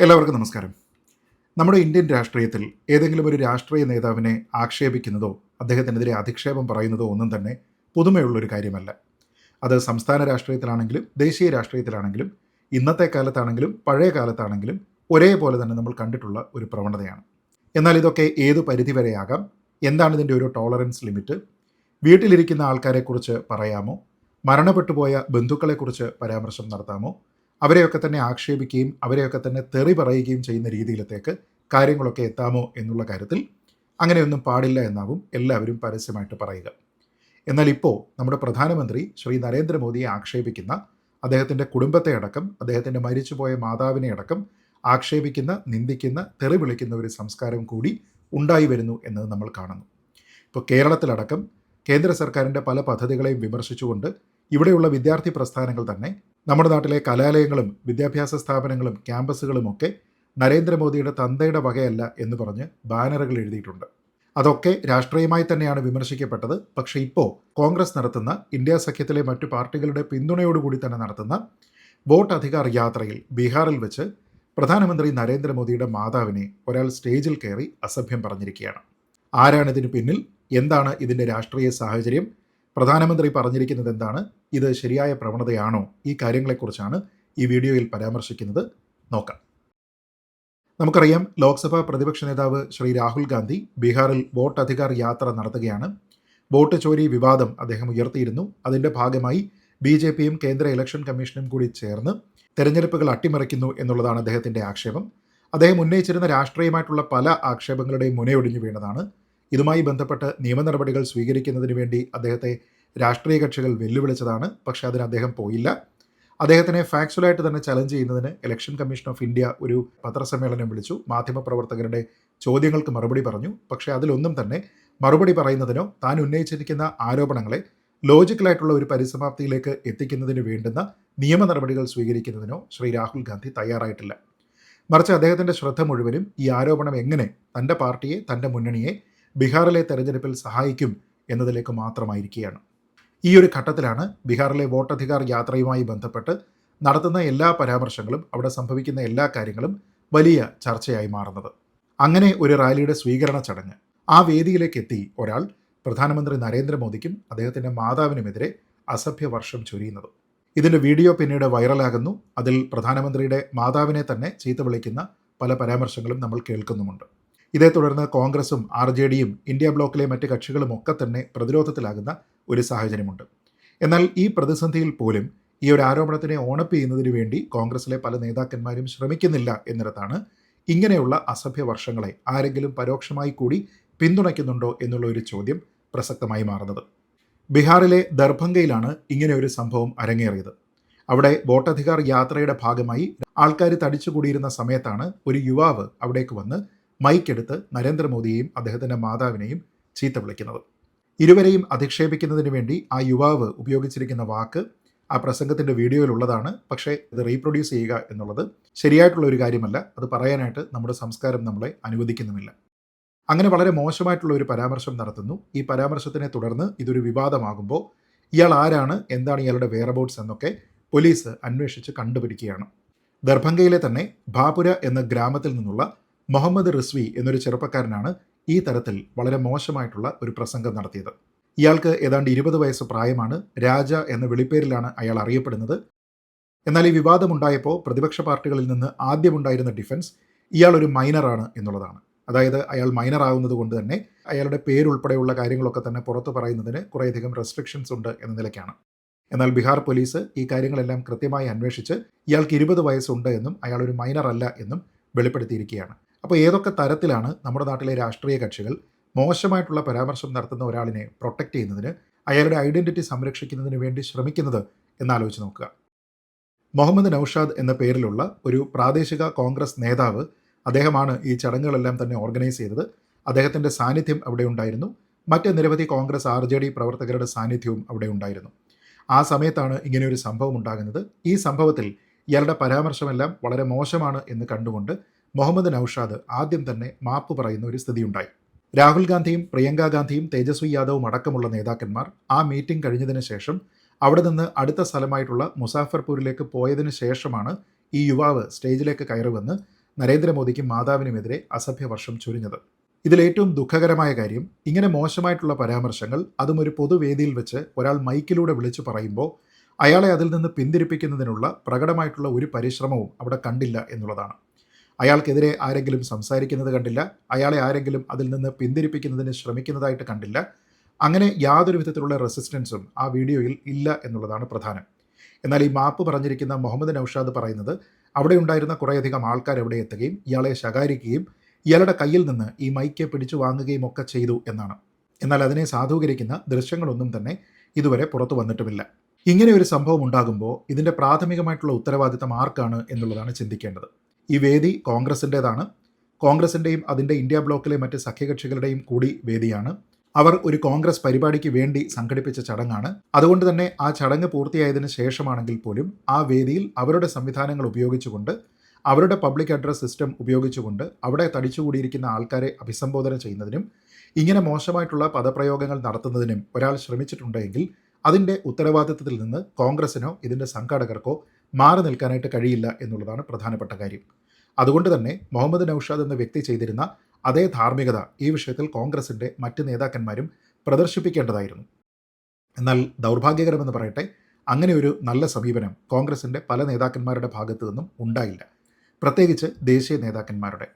എല്ലാവർക്കും നമസ്കാരം. നമ്മുടെ ഇന്ത്യൻ രാഷ്ട്രീയത്തിൽ ഏതെങ്കിലും ഒരു രാഷ്ട്രീയ നേതാവിനെ ആക്ഷേപിക്കുന്നതോ അദ്ദേഹത്തിനെതിരെ അധിക്ഷേപം പറയുന്നതോ ഒന്നും തന്നെ പുതുമയുള്ളൊരു കാര്യമല്ല. അത് സംസ്ഥാന രാഷ്ട്രീയത്തിലാണെങ്കിലും ദേശീയ രാഷ്ട്രീയത്തിലാണെങ്കിലും ഇന്നത്തെ കാലത്താണെങ്കിലും പഴയ കാലത്താണെങ്കിലും ഒരേപോലെ തന്നെ നമ്മൾ കണ്ടിട്ടുള്ള ഒരു പ്രവണതയാണ്. എന്നാൽ ഇതൊക്കെ ഏതു പരിധിവരെയാകാം എന്താണ് ഇതിന്റെ ഒരു ടോളറൻസ് ലിമിറ്റ് വീട്ടിലിരിക്കുന്ന ആൾക്കാരെക്കുറിച്ച് പറയാമോ? മരണപ്പെട്ടുപോയ ബന്ധുക്കളെക്കുറിച്ച് പരാമർശം നടത്താമോ? അവരെയൊക്കെ തന്നെ ആക്ഷേപിക്കുകയും അവരെയൊക്കെ തന്നെ തെറി പറയുകയും ചെയ്യുന്ന രീതിയിലത്തേക്ക് കാര്യങ്ങളൊക്കെ എത്താമോ എന്നുള്ള കാര്യത്തിൽ അങ്ങനെയൊന്നും പാടില്ല എന്നാവും എല്ലാവരും പരസ്യമായിട്ട് പറയുക. എന്നാൽ ഇപ്പോൾ നമ്മുടെ പ്രധാനമന്ത്രി ശ്രീ നരേന്ദ്രമോദിയെ ആക്ഷേപിക്കുന്ന അദ്ദേഹത്തിന്റെ കുടുംബത്തെ അടക്കം അദ്ദേഹത്തിന്റെ മരിച്ചുപോയ മാതാവിനെ അടക്കം ആക്ഷേപിക്കുന്ന നിന്ദിക്കുന്ന തെറി വിളിക്കുന്ന ഒരു സംസ്കാരം കൂടി ഉണ്ടായി വരുന്നു എന്നത് നമ്മൾ കാണുന്നു. ഇപ്പോൾ കേരളത്തിലടക്കം കേന്ദ്ര സർക്കാരിന്റെ പല പദ്ധതികളെയും വിമർശിച്ചുകൊണ്ട് ഇവിടെയുള്ള വിദ്യാർത്ഥി പ്രസ്ഥാനങ്ങൾ തന്നെ നമ്മുടെ നാട്ടിലെ കലാലയങ്ങളും വിദ്യാഭ്യാസ സ്ഥാപനങ്ങളും ക്യാമ്പസുകളുമൊക്കെ നരേന്ദ്രമോദിയുടെ തന്തയുടെ വകയല്ല എന്ന് പറഞ്ഞ് ബാനറുകൾ എഴുതിയിട്ടുണ്ട്. അതൊക്കെ രാഷ്ട്രീയമായി തന്നെയാണ് വിമർശിക്കപ്പെട്ടത്. പക്ഷേ ഇപ്പോൾ കോൺഗ്രസ് നടത്തുന്ന ഇന്ത്യ സഖ്യത്തിലെ മറ്റു പാർട്ടികളുടെ പിന്തുണയോടുകൂടി തന്നെ നടത്തുന്ന വോട്ട് അധികാർ യാത്രയിൽ ബീഹാറിൽ വെച്ച് പ്രധാനമന്ത്രി നരേന്ദ്രമോദിയുടെ മാതാവിനെ ഒരാൾ സ്റ്റേജിൽ കയറി അസഭ്യം പറഞ്ഞിരിക്കുകയാണ്. ആരാണ് ഇതിന് പിന്നിൽ? എന്താണ് ഇതിന്റെ രാഷ്ട്രീയ സാഹചര്യം? പ്രധാനമന്ത്രി പറഞ്ഞിരിക്കുന്നത് എന്താണ്? ഇത് ശരിയായ പ്രവണതയാണോ? ഈ കാര്യങ്ങളെക്കുറിച്ചാണ് ഈ വീഡിയോയിൽ പരാമർശിക്കുന്നത്. നോക്കാം. നമുക്കറിയാം ലോക്സഭാ പ്രതിപക്ഷ നേതാവ് ശ്രീ രാഹുൽ ഗാന്ധി ബീഹാറിൽ വോട്ട് അധികാർ യാത്ര നടത്തുകയാണ്. വോട്ട് ചോരി വിവാദം അദ്ദേഹം ഉയർത്തിയിരുന്നു. അതിന്റെ ഭാഗമായി ബി ജെ പിയും കേന്ദ്ര ഇലക്ഷൻ കമ്മീഷനും കൂടി ചേർന്ന് തെരഞ്ഞെടുപ്പുകൾ അട്ടിമറിക്കുന്നു എന്നുള്ളതാണ് അദ്ദേഹത്തിന്റെ ആക്ഷേപം. അദ്ദേഹം ഉന്നയിച്ചിരുന്ന രാഷ്ട്രീയമായിട്ടുള്ള പല ആക്ഷേപങ്ങളുടെയും മുനയൊടിഞ്ഞു വീണതാണ്. ഇതുമായി ബന്ധപ്പെട്ട് നിയമ നടപടികൾ സ്വീകരിക്കുന്നതിന് വേണ്ടി അദ്ദേഹത്തെ രാഷ്ട്രീയ കക്ഷികൾ വെല്ലുവിളിച്ചതാണ്. പക്ഷേ അതിന് അദ്ദേഹം പോയില്ല. അദ്ദേഹത്തിനെ ഫാക്ച്വലായിട്ട് തന്നെ ചലഞ്ച് ചെയ്യുന്നതിന് ഇലക്ഷൻ കമ്മീഷൻ ഓഫ് ഇന്ത്യ ഒരു പത്രസമ്മേളനം വിളിച്ചു. മാധ്യമപ്രവർത്തകരുടെ ചോദ്യങ്ങൾക്ക് മറുപടി പറഞ്ഞു. പക്ഷേ അതിലൊന്നും തന്നെ മറുപടി പറയുന്നതിനോ താൻ ഉന്നയിച്ചിരിക്കുന്ന ആരോപണങ്ങളെ ലോജിക്കലായിട്ടുള്ള ഒരു പരിസമാപ്തിയിലേക്ക് എത്തിക്കുന്നതിന് വേണ്ടുന്ന നിയമ നടപടികൾ സ്വീകരിക്കുന്നതിനോ ശ്രീ രാഹുൽ ഗാന്ധി തയ്യാറായിട്ടില്ല. മറിച്ച് അദ്ദേഹത്തിന്റെ ശ്രദ്ധ മുഴുവനും ഈ ആരോപണം എങ്ങനെ തന്റെ പാർട്ടിയെ തന്റെ മുന്നണിയെ ബീഹാറിലെ തെരഞ്ഞെടുപ്പിൽ സഹായിക്കും എന്നതിലേക്ക് മാത്രമായിരിക്കുകയാണ്. ഈ ഒരു ഘട്ടത്തിലാണ് ബീഹാറിലെ വോട്ടധികാർ യാത്രയുമായി ബന്ധപ്പെട്ട് നടത്തുന്ന എല്ലാ പരാമർശങ്ങളും അവിടെ സംഭവിക്കുന്ന എല്ലാ കാര്യങ്ങളും വലിയ ചർച്ചയായി മാറുന്നത്. അങ്ങനെ ഒരു റാലിയുടെ സ്വീകരണ ചടങ്ങ്. ആ വേദിയിലേക്ക് എത്തി ഒരാൾ പ്രധാനമന്ത്രി നരേന്ദ്രമോദിക്കും അദ്ദേഹത്തിന്റെ മാതാവിനുമെതിരെ അസഭ്യ വർഷം ചൊരിയുന്നത്. ഇതിന്റെ വീഡിയോ പിന്നീട് വൈറലാകുന്നു. അതിൽ പ്രധാനമന്ത്രിയുടെ മാതാവിനെ തന്നെ ചീത്ത വിളിക്കുന്ന പല പരാമർശങ്ങളും നമ്മൾ കേൾക്കുന്നുമുണ്ട്. ഇതേ തുടർന്ന് കോൺഗ്രസും ആർ ജെ ഡിയും ഇന്ത്യ ബ്ലോക്കിലെ മറ്റ് കക്ഷികളും ഒക്കെ തന്നെ പ്രതിരോധത്തിലാകുന്ന ഒരു സാഹചര്യമുണ്ട്. എന്നാൽ ഈ പ്രതിസന്ധിയിൽ പോലും ഈ ഒരു ആരോപണത്തിനെ ഓണപ്പ് ചെയ്യുന്നതിന് വേണ്ടി കോൺഗ്രസിലെ പല നേതാക്കന്മാരും ശ്രമിക്കുന്നില്ല എന്നിടത്താണ് ഇങ്ങനെയുള്ള അസഭ്യ വർഷങ്ങളെ ആരെങ്കിലും പരോക്ഷമായി കൂടി പിന്തുണയ്ക്കുന്നുണ്ടോ എന്നുള്ള ഒരു ചോദ്യം പ്രസക്തമായി മാറുന്നത്. ബീഹാറിലെ ദർഭംഗയിലാണ് ഇങ്ങനെ ഒരു സംഭവം അരങ്ങേറിയത്. അവിടെ വോട്ടധികാർ യാത്രയുടെ ഭാഗമായി ആൾക്കാർ തടിച്ചുകൂടിയിരുന്ന സമയത്താണ് ഒരു യുവാവ് അവിടേക്ക് വന്ന് മൈക്കെടുത്ത് നരേന്ദ്രമോദിയെയും അദ്ദേഹത്തിന്റെ മാതാവിനെയും ചീത്ത വിളിക്കുന്നത്. ഇരുവരെയും അധിക്ഷേപിക്കുന്നതിന് വേണ്ടി ആ യുവാവ് ഉപയോഗിച്ചിരിക്കുന്ന വാക്ക് ആ പ്രസംഗത്തിന്റെ വീഡിയോയിലുള്ളതാണ്. പക്ഷേ ഇത് റീപ്രൊഡ്യൂസ് ചെയ്യുക എന്നുള്ളത് ശരിയായിട്ടുള്ള ഒരു കാര്യമല്ല. അത് പറയാനായിട്ട് നമ്മുടെ സംസ്കാരം നമ്മളെ അനുവദിക്കുന്നുമില്ല. അങ്ങനെ വളരെ മോശമായിട്ടുള്ള ഒരു പരാമർശം നടത്തുന്നു. ഈ പരാമർശത്തിനെ തുടർന്ന് ഇതൊരു വിവാദമാകുമ്പോൾ ഇയാൾ ആരാണ് എന്താണ് ഇയാളുടെ വേറബൌട്ട്സ് എന്നൊക്കെ പോലീസ് അന്വേഷിച്ച് കണ്ടുപിടിക്കുകയാണ്. ദർഭംഗയിലെ തന്നെ ബാപുര എന്ന ഗ്രാമത്തിൽ നിന്നുള്ള മുഹമ്മദ് റിസ്വി എന്നൊരു ചെറുപ്പക്കാരനാണ് ഈ തരത്തിൽ വളരെ മോശമായിട്ടുള്ള ഒരു പ്രസംഗം നടത്തിയത്. ഇയാൾക്ക് ഏതാണ്ട് ഇരുപത് വയസ്സ് പ്രായമാണ്. രാജ എന്ന വിളിപ്പേരിലാണ് അയാൾ അറിയപ്പെടുന്നത്. എന്നാൽ ഈ വിവാദമുണ്ടായപ്പോൾ പ്രതിപക്ഷ പാർട്ടികളിൽ നിന്ന് ആദ്യമുണ്ടായിരുന്ന ഡിഫൻസ് ഇയാൾ ഒരു മൈനറാണ് എന്നുള്ളതാണ്. അതായത് അയാൾ മൈനർ ആകുന്നത് കൊണ്ട് തന്നെ അയാളുടെ പേരുൾപ്പെടെയുള്ള കാര്യങ്ങളൊക്കെ തന്നെ പുറത്തു പറയുന്നതിന് കുറേയധികം റെസ്ട്രിക്ഷൻസ് ഉണ്ട് എന്ന നിലയ്ക്കാണ്. എന്നാൽ ബീഹാർ പോലീസ് ഈ കാര്യങ്ങളെല്ലാം കൃത്യമായി അന്വേഷിച്ച് ഇയാൾക്ക് ഇരുപത് വയസ്സുണ്ട് എന്നും അയാൾ ഒരു മൈനർ അല്ല എന്നും വെളിപ്പെടുത്തിയിരിക്കുകയാണ്. അപ്പോൾ ഏതൊക്കെ തരത്തിലാണ് നമ്മുടെ നാട്ടിലെ രാഷ്ട്രീയ കക്ഷികൾ മോശമായിട്ടുള്ള പരാമർശം നടത്തുന്ന ഒരാളിനെ പ്രൊട്ടക്റ്റ് ചെയ്യുന്നതിന് അയാളുടെ ഐഡന്റിറ്റി സംരക്ഷിക്കുന്നതിന് വേണ്ടി ശ്രമിക്കുന്നത് എന്നാലോചിച്ച് നോക്കുക. മുഹമ്മദ് നൌഷാദ് എന്ന പേരിലുള്ള ഒരു പ്രാദേശിക കോൺഗ്രസ് നേതാവ് അദ്ദേഹമാണ് ഈ ചടങ്ങുകളെല്ലാം തന്നെ ഓർഗനൈസ് ചെയ്തത്. അദ്ദേഹത്തിന്റെ സാന്നിധ്യം അവിടെ ഉണ്ടായിരുന്നു. മറ്റ് നിരവധി കോൺഗ്രസ് ആർ ജെ ഡി പ്രവർത്തകരുടെ സാന്നിധ്യവും അവിടെ ഉണ്ടായിരുന്നു. ആ സമയത്താണ് ഇങ്ങനെയൊരു സംഭവം ഉണ്ടാകുന്നത്. ഈ സംഭവത്തിൽ ഇയാളുടെ പരാമർശമെല്ലാം വളരെ മോശമാണ് എന്ന് കണ്ടുകൊണ്ട് മുഹമ്മദ് നൌഷാദ് ആദ്യം തന്നെ മാപ്പ് പറയുന്ന ഒരു സ്ഥിതിയുണ്ടായി. രാഹുൽ ഗാന്ധിയും പ്രിയങ്ക ഗാന്ധിയും തേജസ്വി യാദവും അടക്കമുള്ള നേതാക്കന്മാർ ആ മീറ്റിംഗ് കഴിഞ്ഞതിന് ശേഷം അവിടെ നിന്ന് അടുത്ത സ്ഥലമായിട്ടുള്ള മുസാഫർപൂരിലേക്ക് പോയതിനു ശേഷമാണ് ഈ യുവാവ് സ്റ്റേജിലേക്ക് കയറുമെന്ന് നരേന്ദ്രമോദിക്കും മാതാവിനുമെതിരെ അസഭ്യവർഷം ചൊരിഞ്ഞത്. ഇതിലേറ്റവും ദുഃഖകരമായ കാര്യം ഇങ്ങനെ മോശമായിട്ടുള്ള പരാമർശങ്ങൾ അതും ഒരു പൊതുവേദിയിൽ വെച്ച് ഒരാൾ മൈക്കിലൂടെ വിളിച്ചു പറയുമ്പോൾ അയാളെ അതിൽ നിന്ന് പിന്തിരിപ്പിക്കുന്നതിനുള്ള പ്രകടമായിട്ടുള്ള ഒരു പരിശ്രമവും അവിടെ കണ്ടില്ല എന്നുള്ളതാണ്. അയാൾക്കെതിരെ ആരെങ്കിലും സംസാരിക്കുന്നത് കണ്ടില്ല അയാളെ ആരെങ്കിലും അതിൽ നിന്ന് പിന്തിരിപ്പിക്കുന്നതിന് ശ്രമിക്കുന്നതായിട്ട് കണ്ടില്ല. അങ്ങനെ യാതൊരു വിധത്തിലുള്ള റെസിസ്റ്റൻസും ആ വീഡിയോയിൽ ഇല്ല എന്നുള്ളതാണ് പ്രധാനം. എന്നാൽ ഈ മാപ്പ് പറഞ്ഞിരിക്കുന്ന മുഹമ്മദ് നൌഷാദ് പറയുന്നത് അവിടെ ഉണ്ടായിരുന്ന കുറേയധികം ആൾക്കാർ എവിടെ എത്തുകയും ഇയാളെ ശകാരിക്കുകയും ഇയാളുടെ കയ്യിൽ നിന്ന് ഈ മൈക്ക് പിടിച്ചു വാങ്ങുകയും ഒക്കെ ചെയ്തു എന്നാണ്. എന്നാൽ അതിനെ സാധൂകരിക്കുന്ന ദൃശ്യങ്ങളൊന്നും തന്നെ ഇതുവരെ പുറത്തു വന്നിട്ടുമില്ല. ഇങ്ങനെ ഒരു സംഭവം ഉണ്ടാകുമ്പോൾ ഇതിന്റെ പ്രാഥമികമായിട്ടുള്ള ഉത്തരവാദിത്തം ആർക്കാണ് എന്നുള്ളതാണ് ചിന്തിക്കേണ്ടത്. ഈ വേദി കോൺഗ്രസിന്റേതാണ്. കോൺഗ്രസിന്റെയും അതിന്റെ ഇന്ത്യ ബ്ലോക്കിലെ മറ്റ് സഖ്യകക്ഷികളുടെയും കൂടി വേദിയാണ്. അവർ ഒരു കോൺഗ്രസ് പരിപാടിക്ക് വേണ്ടി സംഘടിപ്പിച്ച ചടങ്ങാണ്. അതുകൊണ്ട് തന്നെ ആ ചടങ്ങ് പൂർത്തിയായതിനു ശേഷമാണെങ്കിൽ പോലും ആ വേദിയിൽ അവരുടെ സംവിധാനങ്ങൾ ഉപയോഗിച്ചുകൊണ്ട് അവരുടെ പബ്ലിക് അഡ്രസ് സിസ്റ്റം ഉപയോഗിച്ചുകൊണ്ട് അവിടെ തടിച്ചുകൂടിയിരിക്കുന്ന ആൾക്കാരെ അഭിസംബോധന ചെയ്യുന്നതിനും ഇങ്ങനെ മോശമായിട്ടുള്ള പദപ്രയോഗങ്ങൾ നടത്തുന്നതിനും ഒരാൾ ശ്രമിച്ചിട്ടുണ്ടെങ്കിൽ അതിന്റെ ഉത്തരവാദിത്തത്തിൽ നിന്ന് കോൺഗ്രസിനോ ഇതിന്റെ സംഘാടകർക്കോ മാറി നിൽക്കാനായിട്ട് കഴിയില്ല എന്നുള്ളതാണ് പ്രധാനപ്പെട്ട കാര്യം. അതുകൊണ്ട് തന്നെ മുഹമ്മദ് നൌഷാദ് എന്ന വ്യക്തി ചെയ്തിരുന്ന അതേ ധാർമ്മികത ഈ വിഷയത്തിൽ കോൺഗ്രസിന്റെ മറ്റ് നേതാക്കന്മാരും പ്രദർശിപ്പിക്കേണ്ടതായിരുന്നു. എന്നാൽ ദൗർഭാഗ്യകരമെന്ന് പറയട്ടെ അങ്ങനെ ഒരു നല്ല സമീപനം കോൺഗ്രസിന്റെ പല നേതാക്കന്മാരുടെ ഭാഗത്തു നിന്നും ഉണ്ടായില്ല. പ്രത്യേകിച്ച് ദേശീയ നേതാക്കന്മാരുടെ.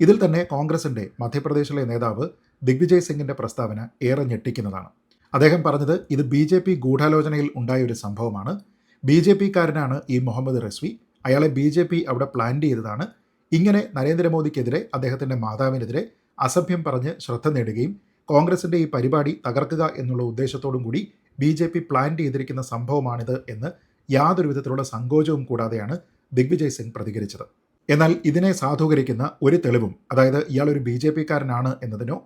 ഇതിൽ തന്നെ കോൺഗ്രസിന്റെ മധ്യപ്രദേശിലെ നേതാവ് ദിഗ്വിജയ് സിംഗിന്റെ പ്രസ്താവന ഏറെ ഞെട്ടിക്കുന്നതാണ്. അദ്ദേഹം പറഞ്ഞത് ഇത് ബി ജെ പി ഗൂഢാലോചനയിൽ ഉണ്ടായ ഒരു സംഭവമാണ്. ബി ജെ പിക്കാരനാണ് ഈ മുഹമ്മദ് റസ്വി. അയാളെ ബി ജെ പി അവിടെ പ്ലാൻ ചെയ്തതാണ്. ഇങ്ങനെ നരേന്ദ്രമോദിക്കെതിരെ അദ്ദേഹത്തിന്റെ മാതാവിനെതിരെ അസഭ്യം പറഞ്ഞ് ശ്രദ്ധ നേടുകയും കോൺഗ്രസിന്റെ ഈ പരിപാടി തകർക്കുക എന്നുള്ള ഉദ്ദേശത്തോടും കൂടി ബി ജെ പി പ്ലാൻ ചെയ്തിരിക്കുന്ന സംഭവമാണിത് എന്ന് യാതൊരു വിധത്തിലുള്ള സങ്കോചവും കൂടാതെയാണ് ദിഗ്വിജയ് സിംഗ് പ്രതികരിച്ചത്. എന്നാൽ ഇതിനെ സാധൂകരിക്കുന്ന ഒരു തെളിവും അതായത് ഇയാളൊരു ബി ജെ പിക്കാരനാണ് എന്നതിനോ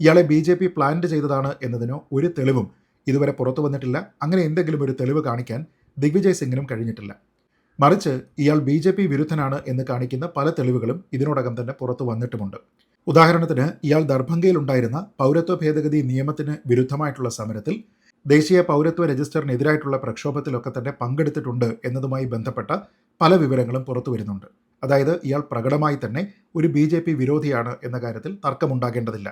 ഇയാളെ ബി ജെ പി പ്ലാൻ ചെയ്തതാണ് എന്നതിനോ ഒരു തെളിവും ഇതുവരെ പുറത്തു വന്നിട്ടില്ല. അങ്ങനെ എന്തെങ്കിലും ഒരു തെളിവ് കാണിക്കാൻ ദിഗ്വിജയ് സിംഗിനും കഴിഞ്ഞിട്ടില്ല. മറിച്ച് ഇയാൾ ബി ജെ പി വിരുദ്ധനാണ് എന്ന് കാണിക്കുന്ന പല തെളിവുകളും ഇതിനോടകം തന്നെ പുറത്തു വന്നിട്ടുമുണ്ട്. ഉദാഹരണത്തിന് ഇയാൾ ദർഭംഗയിലുണ്ടായിരുന്ന പൗരത്വ ഭേദഗതി നിയമത്തിന് വിരുദ്ധമായിട്ടുള്ള സമരത്തിൽ ദേശീയ പൗരത്വ രജിസ്റ്ററിനെതിരായിട്ടുള്ള പ്രക്ഷോഭത്തിലൊക്കെ തന്നെ പങ്കെടുത്തിട്ടുണ്ട് എന്നതുമായി ബന്ധപ്പെട്ട പല വിവരങ്ങളും പുറത്തു വരുന്നുണ്ട്. അതായത് ഇയാൾ പ്രകടമായി തന്നെ ഒരു ബി ജെ പി വിരോധിയാണ് എന്ന കാര്യത്തിൽ തർക്കമുണ്ടാകേണ്ടതില്ല.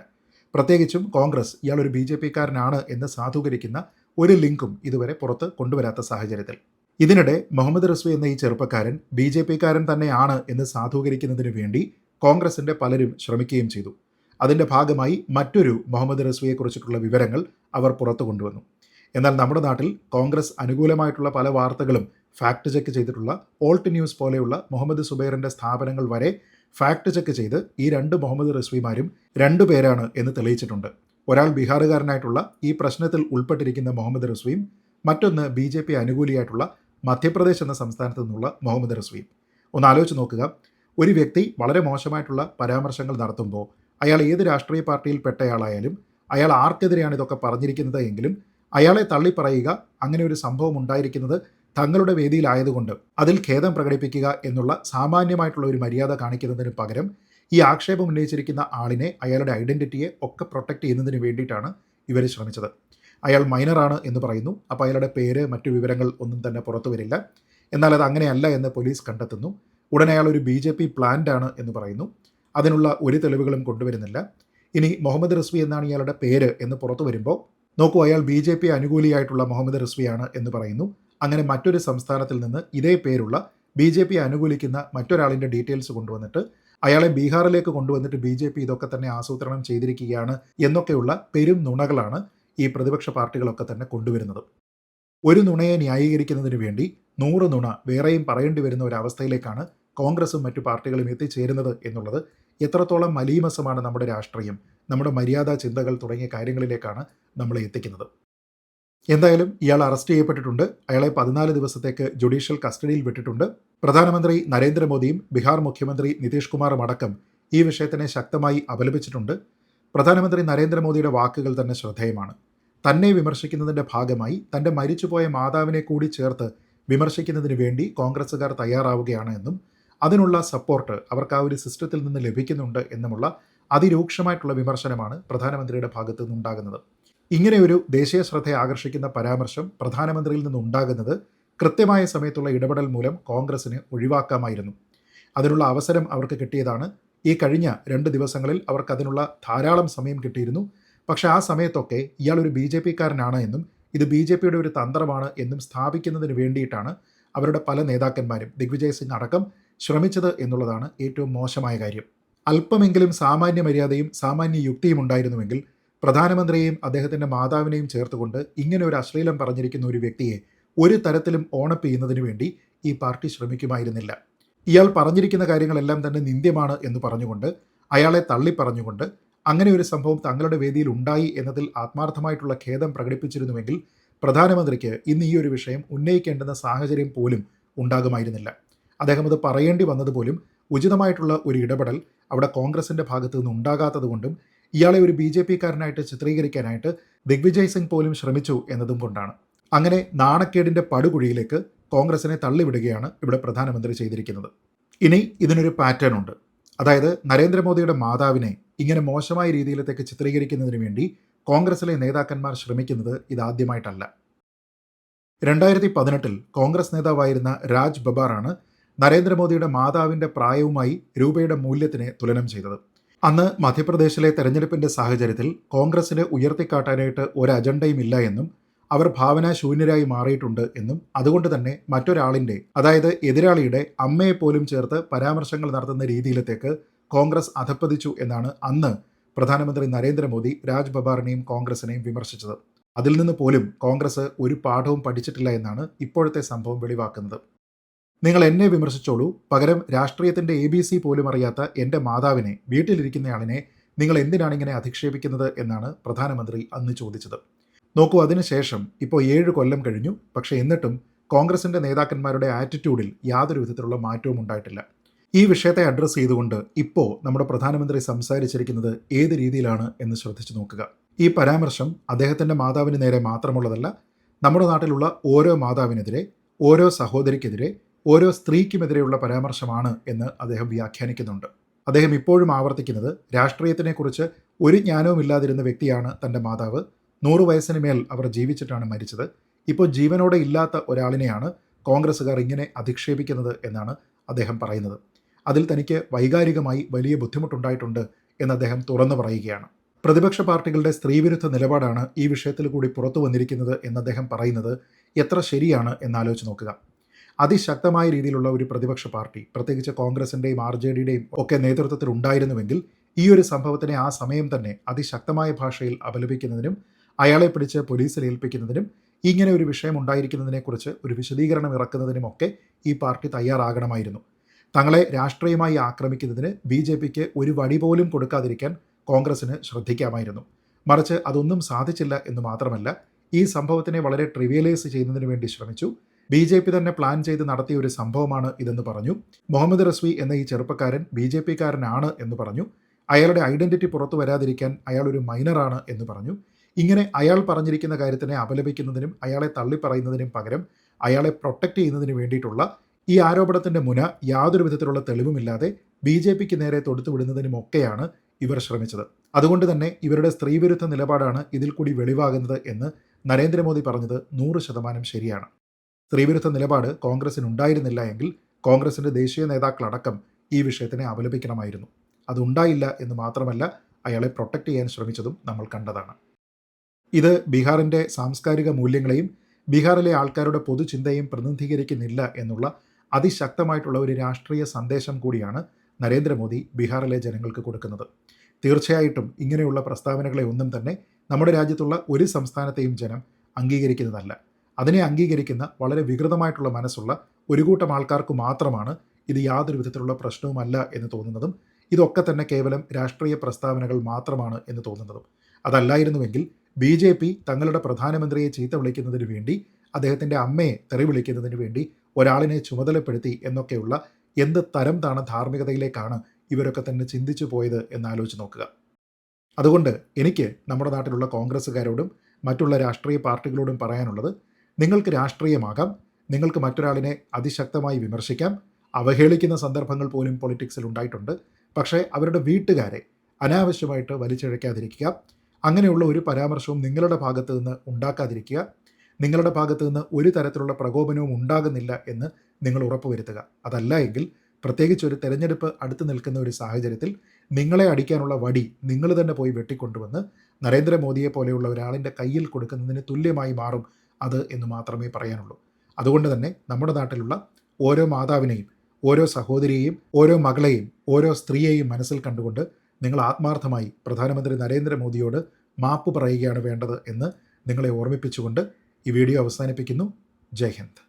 പ്രത്യേകിച്ചും കോൺഗ്രസ് ഇയാൾ ഒരു ബി ജെ പിക്കാരനാണ് എന്ന് സാധൂകരിക്കുന്ന ഒരു ലിങ്കും ഇതുവരെ പുറത്ത് കൊണ്ടുവരാത്ത സാഹചര്യത്തിൽ. ഇതിനിടെ മുഹമ്മദ് റസ്വി എന്ന ഈ ചെറുപ്പക്കാരൻ ബി ജെ പിക്കാരൻ തന്നെയാണ് എന്ന് സാധൂകരിക്കുന്നതിന് വേണ്ടി കോൺഗ്രസിന്റെ പലരും ശ്രമിക്കുകയും ചെയ്തു. അതിന്റെ ഭാഗമായി മറ്റൊരു മുഹമ്മദ് റസ്വിയെക്കുറിച്ചിട്ടുള്ള വിവരങ്ങൾ അവർ പുറത്തു കൊണ്ടുവന്നു. എന്നാൽ നമ്മുടെ നാട്ടിൽ കോൺഗ്രസ് അനുകൂലമായിട്ടുള്ള പല വാർത്തകളും ഫാക്ട് ചെക്ക് ചെയ്തിട്ടുള്ള ഓൾട്ട് ന്യൂസ് പോലെയുള്ള മുഹമ്മദ് സുബൈറിന്റെ സ്ഥാപനങ്ങൾ വരെ ഫാക്ട് ചെക്ക് ചെയ്ത് ഈ രണ്ട് മുഹമ്മദ് റസ്വിമാരും രണ്ടു പേരാണ് എന്ന് തെളിയിച്ചിട്ടുണ്ട്. ഒരാൾ ബീഹാറുകാരനായിട്ടുള്ള ഈ പ്രശ്നത്തിൽ ഉൾപ്പെട്ടിരിക്കുന്ന മുഹമ്മദ് റസ്വിയും മറ്റൊന്ന് ബി ജെ പി അനുകൂലിയായിട്ടുള്ള മധ്യപ്രദേശ് എന്ന സംസ്ഥാനത്തു നിന്നുള്ള മുഹമ്മദ് റസ്വീം. ഒന്ന് ആലോചിച്ച് നോക്കുക. ഒരു വ്യക്തി വളരെ മോശമായിട്ടുള്ള പരാമർശങ്ങൾ നടത്തുമ്പോൾ അയാൾ ഏത് രാഷ്ട്രീയ പാർട്ടിയിൽ പെട്ടയാളായാലും അയാൾ ആർക്കെതിരെയാണ് ഇതൊക്കെ പറഞ്ഞിരിക്കുന്നത് എങ്കിലും അയാളെ തള്ളിപ്പറയുക അങ്ങനെ ഒരു സംഭവം ഉണ്ടായിരിക്കുന്നത് തങ്ങളുടെ വേദിയിലായതുകൊണ്ട് അതിൽ ഖേദം പ്രകടിപ്പിക്കുക എന്നുള്ള സാമാന്യമായിട്ടുള്ള ഒരു മര്യാദ കാണിക്കുന്നതിന് പകരം ഈ ആക്ഷേപം ഉന്നയിച്ചിരിക്കുന്ന ആളിനെ അയാളുടെ ഐഡന്റിറ്റിയെ ഒക്കെ പ്രൊട്ടക്റ്റ് ചെയ്യുന്നതിന് വേണ്ടിയിട്ടാണ് ഇവർ ശ്രമിച്ചത്. അയാൾ മൈനറാണ് എന്ന് പറയുന്നു. അപ്പോൾ അയാളുടെ പേര് മറ്റു വിവരങ്ങൾ ഒന്നും തന്നെ പുറത്തു വരില്ല. എന്നാൽ അത് അങ്ങനെയല്ല എന്ന് പോലീസ് കണ്ടെത്തുന്നു. ഉടനെ അയാൾ ഒരു ബി ജെ പി ആണ് എന്ന് പറയുന്നു. അതിനുള്ള ഒരു തെളിവുകളും കൊണ്ടുവരുന്നില്ല. ഇനി മുഹമ്മദ് റിസ്വി എന്നാണ് ഇയാളുടെ പേര് എന്ന് പുറത്തു വരുമ്പോൾ നോക്കൂ അയാൾ ബി ജെ പി അനുകൂലിയായിട്ടുള്ള മുഹമ്മദ് റിസ്വിയാണ് എന്ന് പറയുന്നു. അങ്ങനെ മറ്റൊരു സംസ്ഥാനത്തിൽ നിന്ന് ഇതേ പേരുള്ള ബി ജെ പി അനുകൂലിക്കുന്ന മറ്റൊരാളിന്റെ ഡീറ്റെയിൽസ് കൊണ്ടുവന്നിട്ട് അയാളെ ബീഹാറിലേക്ക് കൊണ്ടുവന്നിട്ട് ബി ജെ പി ഇതൊക്കെ തന്നെ ആസൂത്രണം ചെയ്തിരിക്കുകയാണ് എന്നൊക്കെയുള്ള പെരും നുണകളാണ് ഈ പ്രതിപക്ഷ പാർട്ടികളൊക്കെ തന്നെ കൊണ്ടുവരുന്നത്. ഒരു നുണയെ ന്യായീകരിക്കുന്നതിന് വേണ്ടി നൂറ് നുണ വേറെയും പറയേണ്ടി വരുന്ന ഒരു അവസ്ഥയിലേക്കാണ് കോൺഗ്രസും മറ്റു പാർട്ടികളും എത്തിച്ചേരുന്നത് എന്നുള്ളത് എത്രത്തോളം മലീമസമാണ് നമ്മുടെ രാഷ്ട്രീയം നമ്മുടെ മര്യാദാ ചിന്തകൾ തുടങ്ങിയ കാര്യങ്ങളിലേക്കാണ് നമ്മളെ എത്തിക്കുന്നത്. എന്തായാലും ഇയാൾ അറസ്റ്റ് ചെയ്യപ്പെട്ടിട്ടുണ്ട്. അയാളെ പതിനാല് ദിവസത്തേക്ക് ജുഡീഷ്യൽ കസ്റ്റഡിയിൽ വിട്ടിട്ടുണ്ട്. പ്രധാനമന്ത്രി നരേന്ദ്രമോദിയും ബീഹാർ മുഖ്യമന്ത്രി നിതീഷ് കുമാറും അടക്കം ഈ വിഷയത്തിനെ ശക്തമായി അപലപിച്ചിട്ടുണ്ട്. പ്രധാനമന്ത്രി നരേന്ദ്രമോദിയുടെ വാക്കുകൾ തന്നെ ശ്രദ്ധേയമാണ്. തന്നെ വിമർശിക്കുന്നതിന്റെ ഭാഗമായി തന്റെ മരിച്ചുപോയ മാതാവിനെ കൂടി ചേർത്ത് വിമർശിക്കുന്നതിന് വേണ്ടി കോൺഗ്രസ്സുകാർ തയ്യാറാവുകയാണ് എന്നും അതിനുള്ള സപ്പോർട്ട് അവർക്ക് ആ ഒരു സിസ്റ്റത്തിൽ നിന്ന് ലഭിക്കുന്നുണ്ട് എന്നുമുള്ള അതിരൂക്ഷമായിട്ടുള്ള വിമർശനമാണ് പ്രധാനമന്ത്രിയുടെ ഭാഗത്തു നിന്നുണ്ടാകുന്നത്. ഇങ്ങനെയൊരു ദേശീയ ശ്രദ്ധയെ ആകർഷിക്കുന്ന പരാമർശം പ്രധാനമന്ത്രിയിൽ നിന്നുണ്ടാകുന്നത് കൃത്യമായ സമയത്തുള്ള ഇടപെടൽ മൂലം കോൺഗ്രസിന് ഒഴിവാക്കാമായിരുന്നു. അതിനുള്ള അവസരം അവർക്ക് കിട്ടിയതാണ് ഈ കഴിഞ്ഞ രണ്ട് ദിവസങ്ങളിൽ അവർക്ക് അതിനുള്ള ധാരാളം സമയം കിട്ടിയിരുന്നു. പക്ഷേ ആ സമയത്തൊക്കെ ഇയാൾ ഒരു ബി ജെ പിക്കാരനാണ് എന്നും ഇത് ബി ജെ പിയുടെ ഒരു തന്ത്രമാണ് എന്നും സ്ഥാപിക്കുന്നതിന് വേണ്ടിയിട്ടാണ് അവരുടെ പല നേതാക്കന്മാരും ദിഗ്വിജയ് സിംഗ് അടക്കം ശ്രമിച്ചത് എന്നുള്ളതാണ് ഏറ്റവും മോശമായ കാര്യം. അല്പമെങ്കിലും സാമാന്യ മര്യാദയും സാമാന്യ യുക്തിയും ഉണ്ടായിരുന്നുവെങ്കിൽ പ്രധാനമന്ത്രിയെയും അദ്ദേഹത്തിന്റെ മാതാവിനെയും ചേർത്തുകൊണ്ട് ഇങ്ങനെ ഒരു അശ്ലീലം പറഞ്ഞിരിക്കുന്ന ഒരു വ്യക്തിയെ ഒരു തരത്തിലും ഓണപ്പ് ചെയ്യുന്നതിന് വേണ്ടി ഈ പാർട്ടി ശ്രമിക്കുമായിരുന്നില്ല. ഇയാൾ പറഞ്ഞിരിക്കുന്ന കാര്യങ്ങളെല്ലാം തന്നെ നിന്ദ്യമാണ് എന്ന് പറഞ്ഞുകൊണ്ട് അയാളെ തള്ളി പറഞ്ഞുകൊണ്ട് അങ്ങനെ ഒരു സംഭവം തങ്ങളുടെ വേദിയിൽ ഉണ്ടായി എന്നതിൽ ആത്മാർത്ഥമായിട്ടുള്ള ഖേദം പ്രകടിപ്പിച്ചിരുന്നുവെങ്കിൽ പ്രധാനമന്ത്രിക്ക് ഇന്ന് ഈ ഒരു വിഷയം ഉന്നയിക്കേണ്ടുന്ന സാഹചര്യം പോലും ഉണ്ടാകുമായിരുന്നില്ല. അദ്ദേഹം അത് പറയേണ്ടി വന്നതുപോലും ഉചിതമായിട്ടുള്ള ഒരു ഇടപെടൽ അവിടെ കോൺഗ്രസിന്റെ ഭാഗത്തു നിന്ന് ഉണ്ടാകാത്തതുകൊണ്ടും ഇയാളെ ഒരു ബി ജെ പിക്കാരനായിട്ട് ചിത്രീകരിക്കാനായിട്ട് ദിഗ്വിജയ് സിംഗ് പോലും ശ്രമിച്ചു എന്നതും കൊണ്ടാണ്. അങ്ങനെ നാണക്കേടിന്റെ പടുകുഴിയിലേക്ക് കോൺഗ്രസിനെ തള്ളിവിടുകയാണ് ഇവിടെ പ്രധാനമന്ത്രി ചെയ്തിരിക്കുന്നത്. ഇനി ഇതിനൊരു പാറ്റേൺ ഉണ്ട്. അതായത് നരേന്ദ്രമോദിയുടെ മാതാവിനെ ഇങ്ങനെ മോശമായ രീതിയിലത്തേക്ക് ചിത്രീകരിക്കുന്നതിന് വേണ്ടി കോൺഗ്രസിലെ നേതാക്കന്മാർ ശ്രമിക്കുന്നത് ഇതാദ്യമായിട്ടല്ല. രണ്ടായിരത്തി പതിനെട്ടിൽ കോൺഗ്രസ് നേതാവായിരുന്ന രാജ് ബബാറാണ് നരേന്ദ്രമോദിയുടെ മാതാവിന്റെ പ്രായവുമായി രൂപയുടെ മൂല്യത്തിനെ തുലനം ചെയ്തത്. അന്ന് മധ്യപ്രദേശിലെ തെരഞ്ഞെടുപ്പിന്റെ സാഹചര്യത്തിൽ കോൺഗ്രസിനെ ഉയർത്തിക്കാട്ടാനായിട്ട് ഒരു അജണ്ടയും ഇല്ല എന്നും അവർ ഭാവനാശൂന്യരായി മാറിയിട്ടുണ്ട് എന്നും അതുകൊണ്ട് തന്നെ മറ്റൊരാളിന്റെ അതായത് എതിരാളിയുടെ അമ്മയെപ്പോലും ചേർത്ത് പരാമർശങ്ങൾ നടത്തുന്ന രീതിയിലത്തേക്ക് കോൺഗ്രസ് അധപ്പതിച്ചു എന്നാണ് അന്ന് പ്രധാനമന്ത്രി നരേന്ദ്രമോദി രാജ് ബബാറിനെയും കോൺഗ്രസിനെയും വിമർശിച്ചത്. അതിൽ നിന്ന് പോലും കോൺഗ്രസ് ഒരു പാഠവും പഠിച്ചിട്ടില്ല എന്നാണ് ഇപ്പോഴത്തെ സംഭവം വെളിവാക്കുന്നത്. നിങ്ങൾ എന്നെ വിമർശിച്ചോളൂ. പകരം രാഷ്ട്രീയത്തിന്റെ എ ബി സി പോലും അറിയാത്ത എന്റെ മാതാവിനെ വീട്ടിലിരിക്കുന്നയാളിനെ നിങ്ങൾ എന്തിനാണ് ഇങ്ങനെ അധിക്ഷേപിക്കുന്നത് എന്നാണ് പ്രധാനമന്ത്രി അന്ന് ചോദിച്ചത്. നോക്കൂ അതിനുശേഷം ഇപ്പോൾ ഏഴ് കൊല്ലം കഴിഞ്ഞു. പക്ഷേ എന്നിട്ടും കോൺഗ്രസിന്റെ നേതാക്കന്മാരുടെ ആറ്റിറ്റ്യൂഡിൽ യാതൊരു വിധത്തിലുള്ള മാറ്റവും ഉണ്ടായിട്ടില്ല. ഈ വിഷയത്തെ അഡ്രസ്സ് ചെയ്തുകൊണ്ട് ഇപ്പോൾ നമ്മുടെ പ്രധാനമന്ത്രി സംസാരിച്ചിരിക്കുന്നത് ഏത് രീതിയിലാണ് എന്ന് ശ്രദ്ധിച്ചു നോക്കുക. ഈ പരാമർശം അദ്ദേഹത്തിന്റെ മാതാവിന് നേരെ മാത്രമുള്ളതല്ല നമ്മുടെ നാട്ടിലുള്ള ഓരോ മാതാവിനെതിരെ ഓരോ സഹോദരിക്കെതിരെ ഓരോ സ്ത്രീക്കുമെതിരെയുള്ള പരാമർശമാണ് എന്ന് അദ്ദേഹം വ്യാഖ്യാനിക്കുന്നുണ്ട്. അദ്ദേഹം ഇപ്പോഴും ആവർത്തിക്കുന്നത് രാഷ്ട്രീയത്തിനെക്കുറിച്ച് ഒരു ജ്ഞാനവും ഇല്ലാതിരുന്ന വ്യക്തിയാണ് തന്റെ മാതാവ്. നൂറ് വയസ്സിന് മേൽ അവർ ജീവിച്ചിട്ടാണ് മരിച്ചത്. ഇപ്പോൾ ജീവനോടെ ഇല്ലാത്ത ഒരാളിനെയാണ് കോൺഗ്രസ്സുകാർ ഇങ്ങനെ അധിക്ഷേപിക്കുന്നത് എന്നാണ് അദ്ദേഹം പറയുന്നത്. അതിൽ തനിക്ക് വൈകാരികമായി വലിയ ബുദ്ധിമുട്ടുണ്ടായിട്ടുണ്ട് എന്ന് അദ്ദേഹം തുറന്നു പറയുകയാണ്. പ്രതിപക്ഷ പാർട്ടികളുടെ സ്ത്രീവിരുദ്ധ നിലപാടാണ് ഈ വിഷയത്തിൽ കൂടി പുറത്തു വന്നിരിക്കുന്നത് എന്ന് അദ്ദേഹം പറയുന്നത് എത്ര ശരിയാണ് എന്നാലോചിച്ച് നോക്കുക. അതിശക്തമായ രീതിയിലുള്ള ഒരു പ്രതിപക്ഷ പാർട്ടി പ്രത്യേകിച്ച് കോൺഗ്രസിന്റെയും ആർ ജെ ഡിയുടെയും ഒക്കെ നേതൃത്വത്തിൽ ഉണ്ടായിരുന്നുവെങ്കിൽ ഈ ഒരു സംഭവത്തിനെ ആ സമയം തന്നെ അതിശക്തമായ ഭാഷയിൽ അപലപിക്കുന്നതിനും അയാളെ പിടിച്ച് പോലീസിൽ ഏൽപ്പിക്കുന്നതിനും ഇങ്ങനെ ഒരു വിഷയം ഉണ്ടായിരിക്കുന്നതിനെക്കുറിച്ച് ഒരു വിശദീകരണം ഇറക്കുന്നതിനുമൊക്കെ ഈ പാർട്ടി തയ്യാറാകണമായിരുന്നു. തങ്ങളെ രാഷ്ട്രീയമായി ആക്രമിക്കുന്നതിന് ബി ജെ പിക്ക് ഒരു വടി പോലും കൊടുക്കാതിരിക്കാൻ കോൺഗ്രസിന് ശ്രദ്ധിക്കാമായിരുന്നു. മറിച്ച് അതൊന്നും സാധിച്ചില്ല എന്ന് മാത്രമല്ല ഈ സംഭവത്തിനെ വളരെ ട്രിവിയലൈസ് ചെയ്യുന്നതിന് വേണ്ടി ശ്രമിച്ചു. ബി ജെ പി തന്നെ പ്ലാൻ ചെയ്ത് നടത്തിയ ഒരു സംഭവമാണ് ഇതെന്ന് പറഞ്ഞു. മുഹമ്മദ് റസ്വി എന്ന ഈ ചെറുപ്പക്കാരൻ ബി ജെ പിക്കാരനാണ് എന്ന് പറഞ്ഞു. അയാളുടെ ഐഡന്റിറ്റി പുറത്തു വരാതിരിക്കാൻ അയാളൊരു മൈനറാണ് എന്ന് പറഞ്ഞു. ഇങ്ങനെ അയാൾ പറഞ്ഞിരിക്കുന്ന കാര്യത്തിനെ അപലപിക്കുന്നതിനും അയാളെ തള്ളിപ്പറയുന്നതിനും പകരം അയാളെ പ്രൊട്ടക്റ്റ് ചെയ്യുന്നതിന് വേണ്ടിയിട്ടുള്ള ഈ ആരോപണത്തിന്റെ മുന യാതൊരു വിധത്തിലുള്ള തെളിവുമില്ലാതെ ബി ജെ പിക്ക് നേരെ തൊടുത്തുവിടുന്നതിനുമൊക്കെയാണ് ഇവർ ശ്രമിച്ചത്. അതുകൊണ്ട് തന്നെ ഇവരുടെ സ്ത്രീവിരുദ്ധ നിലപാടാണ് ഇതിൽ കൂടി വെളിവാകുന്നത് എന്ന് നരേന്ദ്രമോദി പറഞ്ഞത് നൂറ് ശതമാനം ശരിയാണ്. സ്ത്രീവിരുദ്ധ നിലപാട് കോൺഗ്രസിന് ഉണ്ടായിരുന്നില്ല എങ്കിൽ കോൺഗ്രസിന്റെ ദേശീയ നേതാക്കളടക്കം ഈ വിഷയത്തിനെ അപലപിക്കണമായിരുന്നു. അതുണ്ടായില്ല എന്ന് മാത്രമല്ല അയാളെ പ്രൊട്ടക്റ്റ് ചെയ്യാൻ ശ്രമിച്ചതും നമ്മൾ കണ്ടതാണ്. ഇത് ബീഹാറിന്റെ സാംസ്കാരിക മൂല്യങ്ങളെയും ബീഹാറിലെ ആൾക്കാരുടെ പൊതുചിന്തയും പ്രതിനിധീകരിക്കുന്നില്ല എന്നുള്ള അതിശക്തമായിട്ടുള്ള ഒരു രാഷ്ട്രീയ സന്ദേശം കൂടിയാണ് നരേന്ദ്രമോദി ബീഹാറിലെ ജനങ്ങൾക്ക് കൊടുക്കുന്നത്. തീർച്ചയായിട്ടും ഇങ്ങനെയുള്ള പ്രസ്താവനകളെ ഒന്നും തന്നെ നമ്മുടെ രാജ്യത്തുള്ള ഒരു സംസ്ഥാനത്തെയും ജനം അംഗീകരിക്കുന്നതല്ല. അതിനെ അംഗീകരിക്കുന്ന വളരെ വികൃതമായിട്ടുള്ള മനസ്സുള്ള ഒരു കൂട്ടം ആൾക്കാർക്ക് മാത്രമാണ് ഇത് യാതൊരു വിധത്തിലുള്ള പ്രശ്നവുമല്ല എന്ന് തോന്നുന്നതും ഇതൊക്കെ തന്നെ കേവലം രാഷ്ട്രീയ പ്രസ്താവനകൾ മാത്രമാണ് എന്ന് തോന്നുന്നതും. അതല്ലായിരുന്നുവെങ്കിൽ ബി ജെ പി തങ്ങളുടെ പ്രധാനമന്ത്രിയെ ചീത്ത വിളിക്കുന്നതിന് വേണ്ടി അദ്ദേഹത്തിന്റെ അമ്മയെ തെറി വിളിക്കുന്നതിന് വേണ്ടി ഒരാളിനെ ചുമതലപ്പെടുത്തി എന്നൊക്കെയുള്ള എന്ത് തരം താണ ധാർമ്മികതയിലേക്കാണ് ഇവരൊക്കെ തന്നെ ചിന്തിച്ചു പോയത് എന്നാലോചിച്ച് നോക്കുക. അതുകൊണ്ട് എനിക്ക് നമ്മുടെ നാട്ടിലുള്ള കോൺഗ്രസ്സുകാരോടും മറ്റുള്ള രാഷ്ട്രീയ പാർട്ടികളോടും പറയാനുള്ളത് നിങ്ങൾക്ക് രാഷ്ട്രീയമാകാം നിങ്ങൾക്ക് മറ്റൊരാളിനെ അതിശക്തമായി വിമർശിക്കാം അവഹേളിക്കുന്ന സന്ദർഭങ്ങൾ പോലും പൊളിറ്റിക്സിൽ ഉണ്ടായിട്ടുണ്ട് പക്ഷേ അവരുടെ വീട്ടുകാരെ അനാവശ്യമായിട്ട് വലിച്ചിഴയ്ക്കാതിരിക്കുക അങ്ങനെയുള്ള ഒരു പരാമർശവും നിങ്ങളുടെ ഭാഗത്തു നിന്ന് ഉണ്ടാക്കാതിരിക്കുക. നിങ്ങളുടെ ഭാഗത്തു നിന്ന് ഒരു തരത്തിലുള്ള പ്രകോപനവും ഉണ്ടാകുന്നില്ല എന്ന് നിങ്ങൾ ഉറപ്പുവരുത്തുക. അതല്ല എങ്കിൽ പ്രത്യേകിച്ച് ഒരു തെരഞ്ഞെടുപ്പ് അടുത്ത് നിൽക്കുന്ന ഒരു സാഹചര്യത്തിൽ നിങ്ങളെ അടിക്കാനുള്ള വടി നിങ്ങൾ തന്നെ പോയി വെട്ടിക്കൊണ്ടുവന്ന് നരേന്ദ്രമോദിയെ പോലെയുള്ള ഒരാളിന്റെ കയ്യിൽ കൊടുക്കുന്നതിന് തുല്യമായി മാറും അത് എന്ന് മാത്രമേ പറയാനുള്ളൂ. അതുകൊണ്ട് തന്നെ നമ്മുടെ നാട്ടിലുള്ള ഓരോ മാതാവിനെയും ഓരോ സഹോദരിയെയും ഓരോ മകളെയും ഓരോ സ്ത്രീയെയും മനസ്സിൽ കണ്ടുകൊണ്ട് നിങ്ങൾ ആത്മാർത്ഥമായി പ്രധാനമന്ത്രി നരേന്ദ്രമോദിയോട് മാപ്പ് പറയുകയാണ് വേണ്ടത് എന്ന് നിങ്ങളെ ഓർമ്മിപ്പിച്ചുകൊണ്ട് ഈ വീഡിയോ അവസാനിപ്പിക്കുന്നു. ജയ് ഹിന്ദ്.